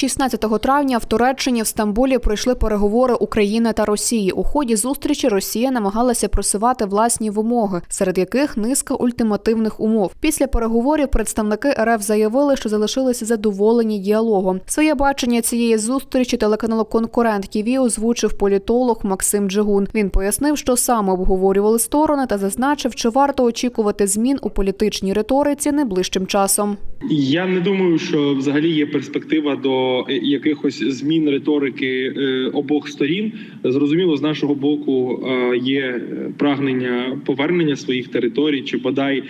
16 травня в Туреччині в Стамбулі пройшли переговори України та Росії. У ході зустрічі Росія намагалася просувати власні вимоги, серед яких низка ультимативних умов. Після переговорів представники РФ заявили, що залишилися задоволені діалогом. Своє бачення цієї зустрічі телеканалу Конкурент ТІВІ озвучив політолог Максим Джигун. Він пояснив, що саме обговорювали сторони та зазначив, чи варто очікувати змін у політичній риториці найближчим часом. Я не думаю, що взагалі є перспектива до е, якихось змін риторики е, обох сторін. Зрозуміло, з нашого боку е, є прагнення повернення своїх територій чи бодай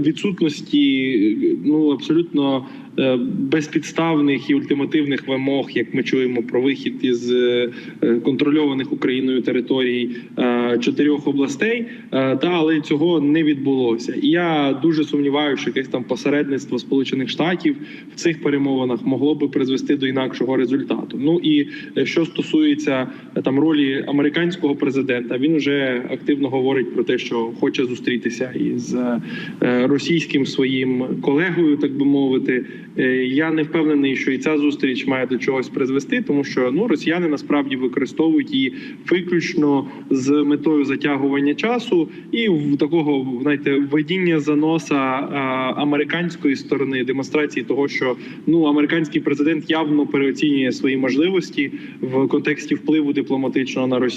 відсутності ну абсолютно безпідставних і ультимативних вимог, як ми чуємо про вихід із е, контрольованих Україною територій е, чотирьох областей. Е, Та але цього не відбулося. І я дуже сумніваюся, що якесь там посередництво Сполучених Штатів в цих перемовинах могло би призвести до інакшого результату. Ну і е, що стосується е, там ролі американського президента, він вже активно говорить про те, що хоче зустрітися із е, російським своїм колегою, так би мовити. Е, Я не впевнений, що і ця зустріч має до чогось призвести, тому що ну росіяни насправді використовують її виключно з метою затягування часу і в такого знаєте, ведіння за носа американської сторони демонстрації того, що ну американський президент явно переоцінює свої можливості в контексті впливу дипломатичного на Росію.